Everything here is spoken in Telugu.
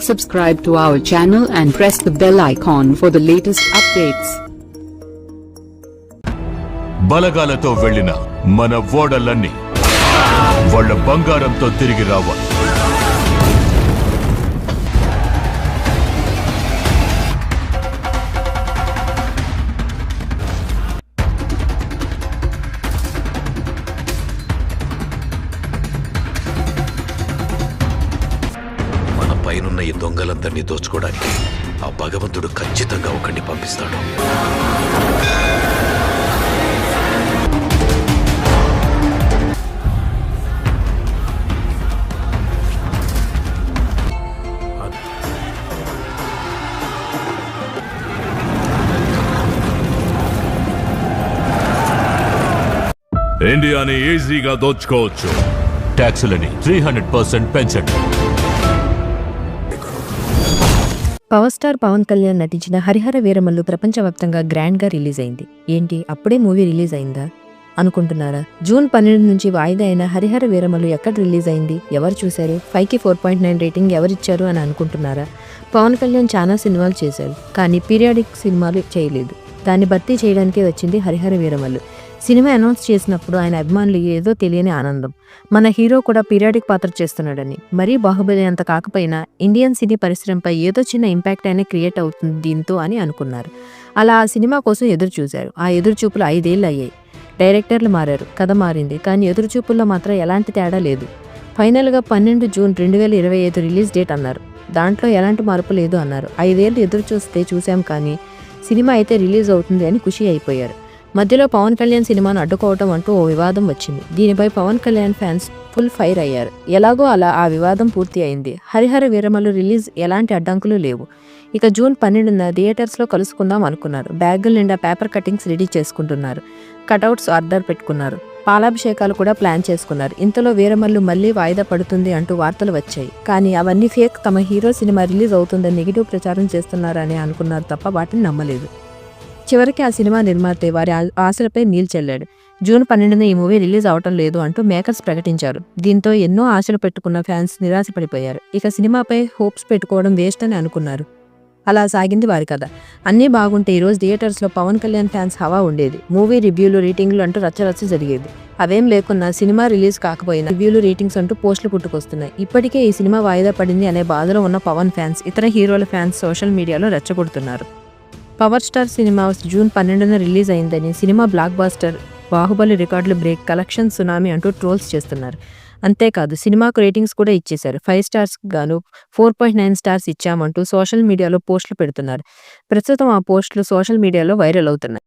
Subscribe to our channel and press the bell icon for the latest updates. బలగాలతో వెళ్ళిన మన ఓడలన్నీ వాళ్ళ బంగారంతో తిరిగి రావాలి పైనున్న ఈ దొంగలందరినీ దోచుకోవడానికి ఆ భగవంతుడు ఖచ్చితంగా ఒకడిని పంపిస్తాడు. ఇండియాని ఈజీగా దోచుకోవచ్చు ట్యాక్సులని త్రీ హండ్రెడ్ పర్సెంట్ పెంచండి పవర్ స్టార్ పవన్ కళ్యాణ్ నటించిన హరిహర వీరమల్లు ప్రపంచవ్యాప్తంగా గ్రాండ్గా రిలీజ్ అయింది. ఏంటి? అప్పుడే మూవీ రిలీజ్ అయిందా? అనుకుంటున్నారా? జూన్ పన్నెండు నుంచి వాయిదా అయిన హరిహర వీరమల్లు ఎక్కడ రిలీజ్ అయింది? ఎవరు చూశారు? ఫైవ్కి ఫోర్ పాయింట్ నైన్ రేటింగ్ ఎవరిచ్చారు అని అనుకుంటున్నారా? పవన్ కళ్యాణ్ చాలా సినిమాలు చేశారు కానీ పీరియాడిక్ సినిమాలు చేయలేదు. దాన్ని భర్తీ చేయడానికే వచ్చింది హరిహర వీరమల్లు. సినిమా అనౌన్స్ చేసినప్పుడు ఆయన అభిమానులు ఏదో తెలియని ఆనందం. మన హీరో కూడా పీరియాడిక్ పాత్ర చేస్తున్నాడని. మరీ బాహుబలి అంత కాకపోయినా ఇండియన్ సినీ పరిశ్రమపై ఏదో చిన్న ఇంపాక్ట్ అయినా క్రియేట్ అవుతుంది దీంతో అని అనుకున్నారు. అలా ఆ సినిమా కోసం ఎదురు చూశారు ఆ ఎదురుచూపులు ఐదేళ్ళు అయ్యాయి డైరెక్టర్లు మారారు. కథ మారింది. కానీ ఎదురుచూపుల్లో మాత్రం ఎలాంటి తేడా లేదు. ఫైనల్గా పన్నెండు జూన్ రెండు వేల ఇరవై ఐదు రిలీజ్ డేట్ అన్నారు. దాంట్లో ఎలాంటి మార్పు లేదు అన్నారు. ఐదేళ్ళు ఎదురు చూస్తే చూశాం కానీ సినిమా అయితే రిలీజ్ అవుతుంది అని ఖుషి అయిపోయారు. మధ్యలో పవన్ కళ్యాణ్ సినిమాను అడ్డుకోవటం అంటూ ఓ వివాదం వచ్చింది. దీనిపై Pawan Kalyan fans full fire అయ్యారు. ఎలాగో అలా ఆ వివాదం పూర్తి అయింది. హరిహర వీరమలు రిలీజ్ ఎలాంటి అడ్డంకులు లేవు. ఇక జూన్ పన్నెండున థియేటర్స్లో కలుసుకుందాం అనుకున్నారు. బ్యాగుల నిండా పేపర్ కటింగ్స్ రెడీ చేసుకుంటున్నారు. కటౌట్స్ ఆర్డర్ పెట్టుకున్నారు. పాలాభిషేకాలు కూడా ప్లాన్ చేసుకున్నారు. ఇంతలో వీరమల్లు మళ్ళీ వాయిదా పడుతుంది అంటూ వార్తలు వచ్చాయి. కానీ అవన్నీ ఫేక్. తమ హీరో సినిమా రిలీజ్ అవుతుందని నెగిటివ్ ప్రచారం చేస్తున్నారని అనుకున్నారు తప్ప వాటిని నమ్మలేదు. చివరికి ఆ సినిమా నిర్మాత వారి ఆ- ఆశలపై నీళ్ళు చల్లాడు. జూన్ పన్నెండున ఈ మూవీ రిలీజ్ అవటం లేదు అంటూ మేకర్స్ ప్రకటించారు. దీంతో ఎన్నో ఆశలు పెట్టుకున్న ఫ్యాన్స్ నిరాశపడిపోయారు. ఇక సినిమాపై హోప్స్ పెట్టుకోవడం వేస్ట్ అని అనుకున్నారు. అలా సాగింది వారి కథ. అన్నీ బాగుంటే ఈరోజు థియేటర్స్లో పవన్ కళ్యాణ్ ఫ్యాన్స్ హవా ఉండేది. మూవీ రివ్యూలు రేటింగ్లు అంటూ రచ్చరచ్చ జరిగేది. అవేం లేకున్నా సినిమా రిలీజ్ కాకపోయినా రివ్యూలు రేటింగ్స్ అంటూ పోస్టులు పుట్టుకొస్తున్నాయి. ఇప్పటికే ఈ సినిమా వాయిదా పడింది అనే బాధలో ఉన్న పవన్ ఫ్యాన్స్ ఇతర హీరోల ఫ్యాన్స్ సోషల్ మీడియాలో రెచ్చగొడుతున్నారు. పవర్ స్టార్ సినిమాస్ జూన్ పన్నెండున రిలీజ్ అయిందని సినిమా బ్లాక్ బాస్టర్ బాహుబలి రికార్డులు బ్రేక్ కలెక్షన్ సునామీ అంటూ ట్రోల్స్ చేస్తున్నారు. అంతేకాదు సినిమాకు రేటింగ్స్ కూడా ఇచ్చేశారు. ఫైవ్ స్టార్స్ గాను ఫోర్ పాయింట్ నైన్ స్టార్స్ ఇచ్చామంటూ సోషల్ మీడియాలో పోస్టులు పెడుతున్నారు. ప్రస్తుతం ఆ పోస్టులు సోషల్ మీడియాలో వైరల్ అవుతున్నాయి.